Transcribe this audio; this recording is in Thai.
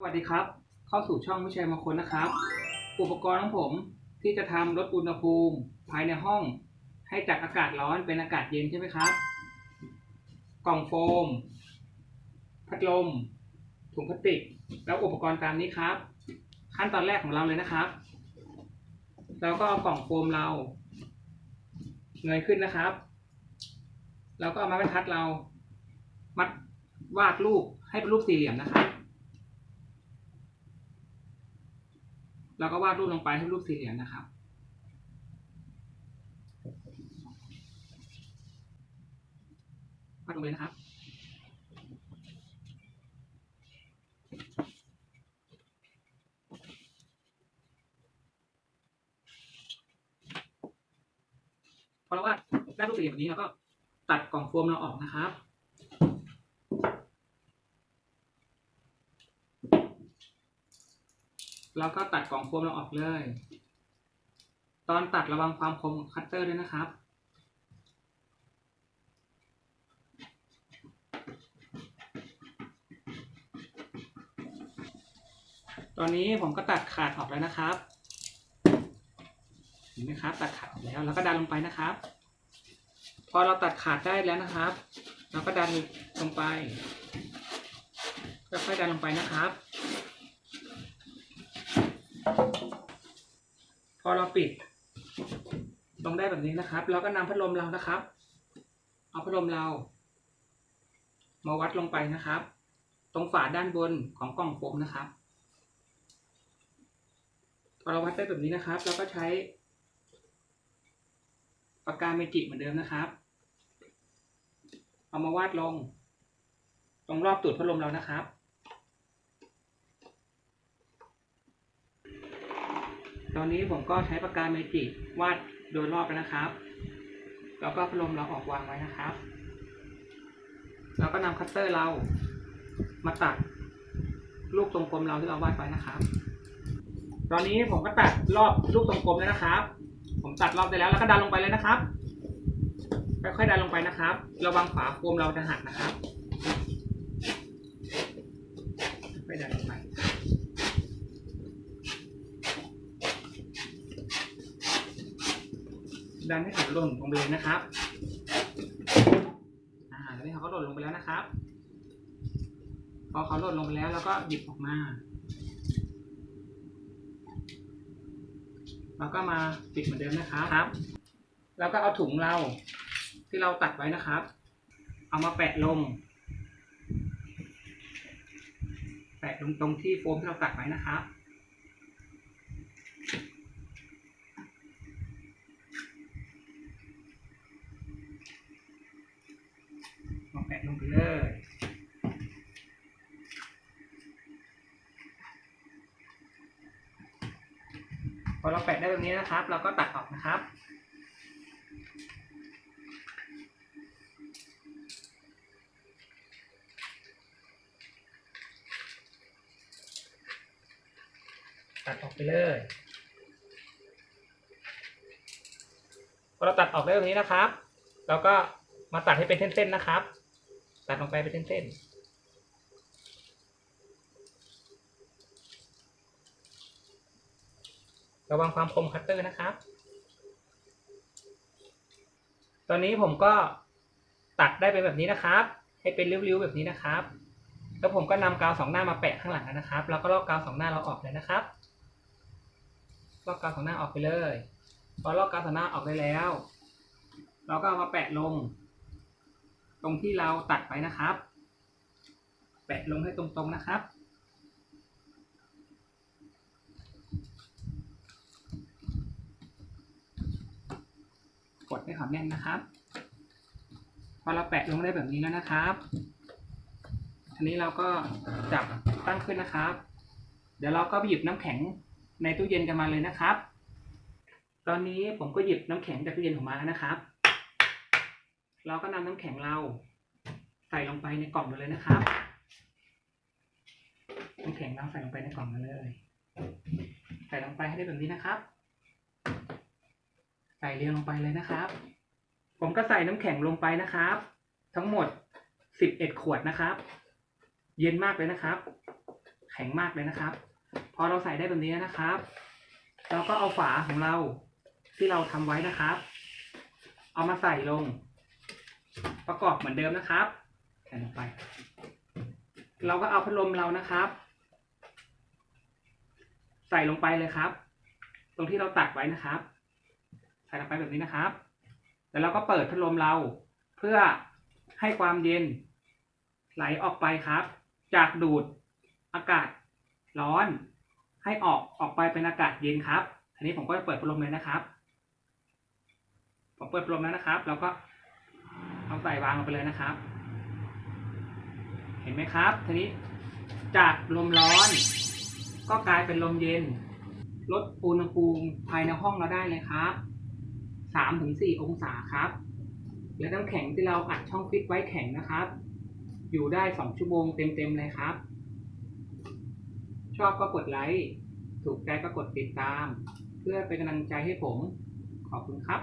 สวัสดีครับ เข้าสู่ช่องวิชัยมงคลนะครับ อุปกรณ์ของผมที่จะทำลดอุณหภูมิภายในห้อง ให้จากอากาศร้อนเป็นอากาศเย็นใช่ไหมครับ กล่องโฟม พัดลม ถุงพลาสติก แล้วอุปกรณ์ตามนี้ครับ ขั้นตอนแรกของเราเลยนะครับ เราก็เอากล่องโฟมเราเงยขึ้นนะครับ แล้วก็เอาไม้บรรทัดเรามัดวาดรูปให้เป็นรูปสี่เหลี่ยมนะครับ เราก็วาดรูปลงไปให้รูปสี่เหลี่ยมนะครับ วาดลงไปนะครับ พอเราวาดได้รูปสี่เหลี่ยมแบบนี้เราก็ตัดกล่องโฟมเราออกนะครับ แล้วก็ตัดกล่องโฟมเราออกเลย ตอนตัดระวังความคมของคัตเตอร์ด้วยนะครับ ตอนนี้ผมก็ตัดขาดออกแล้วนะครับ เห็นไหมครับ ตัดขาดออกแล้วแล้วก็ดันลงไปนะครับ พอเราตัดขาดได้แล้วนะครับ เราก็ดันลงไปค่อยๆดันลงไปนะครับ พ อเราปิดตรงได้แบบนี้นะครับ เราก็นำพัดลมเรานะครับ เอาพัดลมเรา มาวัดลงไปนะครับ ตรงฝาด้านบนของกล่องโฟมนะครับ พอเราวัดได้แบบนี้นะครับ เราก็ใช้ปากกาเมจิเหมือนเดิมนะครับ เอามาวาดลง ตรงรอบตูดพัดลมเรานะครับ ตอนนี้ผมก็ใช้ปากกาเมจิกวาดโดยรอบแล้วนะครับ แล้วก็พัดลมเราออกวางไว้นะครับแล้วก็นำคัตเตอร์เรามาตัดลูกทรงกลมเราที่เราวาดไว้นะครับ ตอนนี้ผมก็ตัดรอบลูกทรงกลมแล้วนะครับ ผมตัดรอบได้แล้วแล้วก็ดันลงไปเลยนะครับค่อยๆดันลงไปนะครับ ระวังฝาโฟมเราจะหักนะครับค่อยๆดันลงไป ดันให้เขาหล่นลงไปเลยนะครับ อ่าตอนนี้เขาก็หล่นลงไปแล้วนะครับ พอเขาหล่นลงไปแล้วเราก็หยิบออกมา แล้วก็มาปิดเหมือนเดิมนะครับครับแล้วก็เอาถุงเราที่เราตัดไว้นะครับ เอามาแปะลง แปะลงตรงที่โฟมที่เราตัดไว้นะครับ มาแปะ ลงไปเลยพอเราแปะได้แบบนี้นะครับ เราก็ตัดออกนะครับ ตัดออกไปเลยพอเราตัดออกได้แบบนี้นะครับ เราก็มาตัดให้เป็นเส้นๆนะครับ ตัดลงไปเป็นเส้นๆ ระวังความคมคัตเตอร์นะครับ ตอนนี้ผมก็ตัดได้เป็นแบบนี้นะครับ ให้เป็นริ้วๆแบบนี้นะครับ แล้วผมก็นำกาวสองหน้ามาแปะข้างหลังนะครับ แล้วก็ลอกกาวสองหน้าเราออกเลยนะครับ ลอกกาวสองหน้าออกไปเลย พอลอกกาวสองหน้าออกได้แล้ว เราก็เอามาแปะลง ตรงที่เราตัดไว้นะครับ แปะลงให้ตรงๆนะครับ กดให้เขาแน่นนะครับ พอเราแปะลงได้แบบนี้แล้วนะครับอันนี้เราก็จับตั้งขึ้นนะครับ เดี๋ยวเราก็ไปหยิบน้ำแข็งในตู้เย็นกันมาเลยนะครับ ตอนนี้ผมก็หยิบน้ำแข็งจากตู้เย็นออกมาแล้วนะครับ เราก็นำน้ำแข็งเรา ใส่ลงไปในกล่องเลยนะครับน้ำแข็งเราใส่ลงไปในกล่องเลย ใส่ลงไปให้ได้แบบนี้นะครับ ใส่เรียงลงไปเลยนะครับ ผมก็ใส่น้ำแข็งลงไปนะครับ ทั้งหมดสิบเอ็ดขวดนะครับ เย็นมากเลยนะครับใคข็งมากเลยนะครับ พอเราใส่ได้แบบนี้นะครับ เราก็เอาฝาของเราที่เราทำไว้นะครับ เอามาใส่ลง ประกอบเหมือนเดิมนะครับใส่ลงไป เราก็เอาพัดลมเรานะครับ ใส่ลงไปเลยครับ ตรงที่เราตัดไว้นะครับ ใส่ลงไปแบบนี้นะครับ แล้วเราก็เปิดพัดลมเราเพื่อให้ความเย็นไหลออกไปครับ จากดูดอากาศร้อน ให้ออกออกไปเป็นอากาศเย็นครับทีนี้ผมก็จะเปิดพัดลมเลยนะครับผมเปิดพัดลมแล้วนะครับแล้วก็ เอาใส่วางลงไปเลยนะครับ เห็นไหมครับ ทีนี้จากลมร้อน ก็กลายเป็นลมเย็น ลดอุณหภูมิภายในห้องเราได้เลยครับสามถึงสี่องศาครับ และน้ำแข็งที่เราอัดช่องฟิตไว้แข็งนะครับ อยู่ได้สองชั่วโมงเต็มๆเลยครับ ชอบก็กดไลค์ ถูกใจก็กดติดตาม เพื่อเป็นกำลังใจให้ผม ขอบคุณครับ